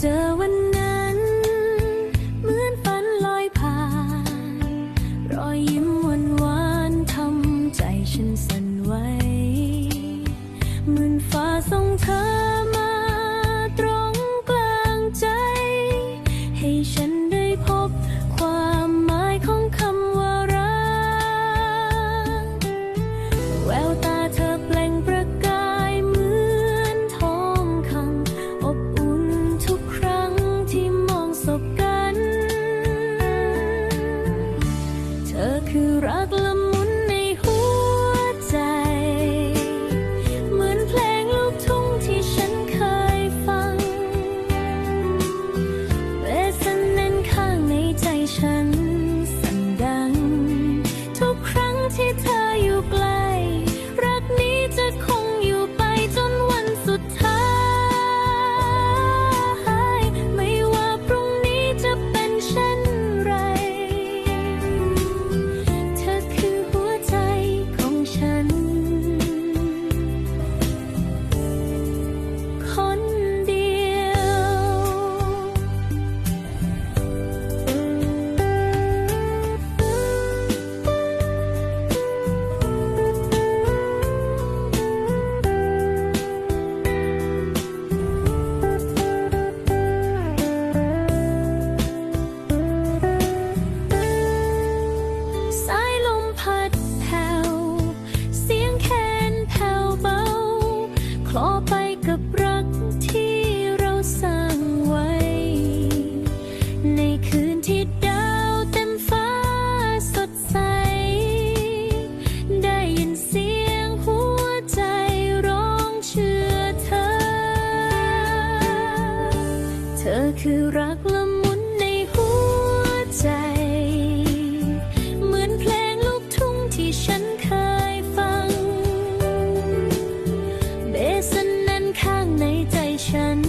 เจอวันนั้น เหมือนฝันลอยผ่าน รอยยิ้มหวานหวานทำใจฉันสั่นไหวเหมือนฟ้าส่งเธอือรักละ กับรักที่เราสร้างไว้ ในคืนที่ดาวเต็มฟ้าสดใส ได้ยินเสียงหัวใจร้องเชื่อเธอ เธอคือรัก ocean.